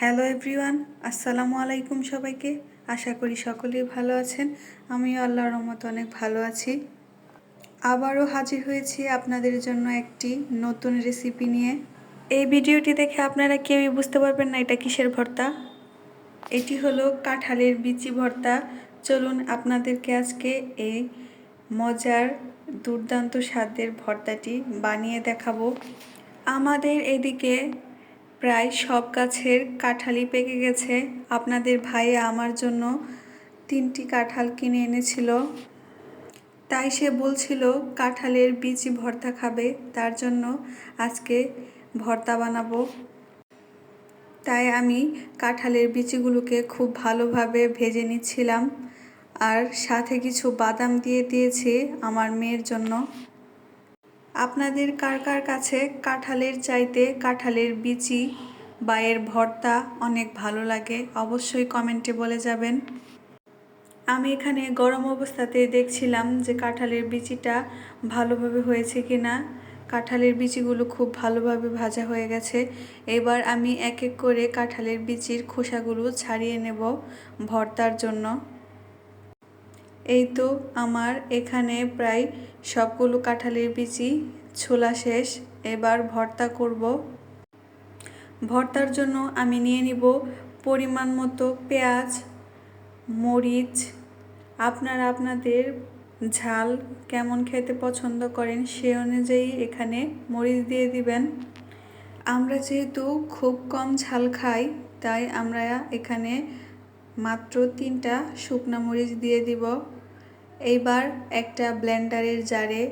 Hello everyone, আসসালামু আলাইকুম সবাইকে। আশা করি সকলেই ভালো আছেন। আমিও আল্লাহর রহমত অনেক ভালো আছি। আবারও হাজির হয়েছি আপনাদের জন্য একটি নতুন রেসিপি নিয়ে। এই ভিডিওটি দেখে আপনারা কেউই বুঝতে পারবেন না এটা কিসের ভর্তা। এটি হলো কাঁঠালের বিচি ভর্তা। চলুন আপনাদেরকে আজকে এই মজার দুর্দান্ত স্বাদের ভর্তাটি বানিয়ে দেখাবো। আমাদের এদিকে প্রায় সব গাছের কাঁঠালই পেকে গেছে। আপনাদের ভাইয়া আমার জন্য তিনটি কাঁঠাল কিনে এনেছিল। তাই সে বলছিল, কাঁঠালের বীজি ভর্তা খাবে, তার জন্য আজকে ভর্তা বানাবো। তাই আমি কাঁঠালের বিচিগুলোকে খুব ভালোভাবে ভেজে নিচ্ছিলাম। আর সাথে কিছু বাদাম দিয়ে দিয়েছি আমার মেয়ের জন্য। আপনাদের কার কার কাছে কাঁঠালের চাইতে কাঁঠালের বিচি বা এর ভর্তা অনেক ভালো লাগে, অবশ্যই কমেন্টে বলে যাবেন। আমি এখানে গরম অবস্থাতে দেখছিলাম যে কাঁঠালের বিচিটা ভালোভাবে হয়েছে কি না কাঁঠালের বিচিগুলো খুব ভালোভাবে ভাজা হয়ে গেছে। এবার আমি এক এক করে কাঁঠালের বিচির খোসাগুলো ছাড়িয়ে নেব ভর্তার জন্য। এই তো আমার এখানে প্রায় সবগুলো কাঁঠালের বিচি, ছোলা শেষ, এবার ভর্তা করব। ভর্তার জন্য আমি নিয়ে নিব পরিমাণ মতো পেঁয়াজ, মরিচ। আপনারা আপনাদের ঝাল কেমন খেতে পছন্দ করেন সে অনুযায়ী এখানে মরিচ দিয়ে দিবেন। আমরা যেহেতু খুব কম ঝাল খাই, তাই আমরা এখানে মাত্র তিনটা শুকনা মরিচ দিয়ে দিব। এইবার একটা ব্লেন্ডারের জারে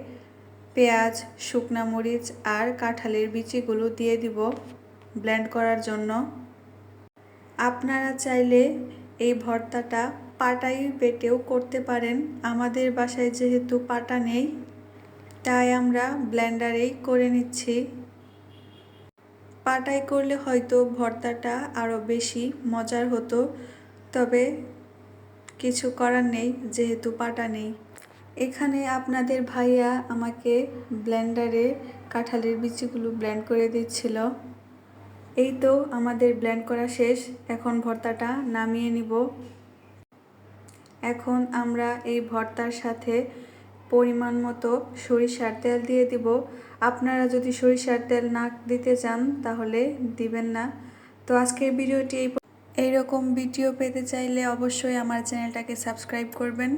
পেঁয়াজ, শুকনা মরিচ আর কাঁঠালের বিচিগুলো দিয়ে দিব ব্লেন্ড করার জন্য। আপনারা চাইলে এই ভর্তাটা পাটাই বেটেও করতে পারেন। আমাদের বাসায় যেহেতু পাটা নেই, তাই আমরা ব্লেন্ডারেই করে নিচ্ছি। পাটাই করলে হয়তো ভর্তাটা আরও বেশি মজার হতো। তবে কিছু করার নেই, যেহেতু পাটা নেই। এখানে আপনাদের ভাইয়া আমাকে ব্লেন্ডারে কাঁঠালের বিচিগুলো ব্লেন্ড করে দিচ্ছিল। এই তো আমাদের ব্লেন্ড করা শেষ, এখন ভর্তাটা নামিয়ে নিব। এখন আমরা এই ভর্তার সাথে পরিমাণ মতো সরিষার তেল দিয়ে দিব। আপনারা যদি সরিষার তেল না দিতে চান, তাহলে দিবেন না। তো আজকের ভিডিওটি এই এইরকম ভিডিও পেতে চাইলে অবশ্যই আমার চ্যানেলটাকে সাবস্ক্রাইব করবেন।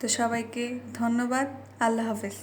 তো সবাইকে ধন্যবাদ। আল্লাহ হাফেজ।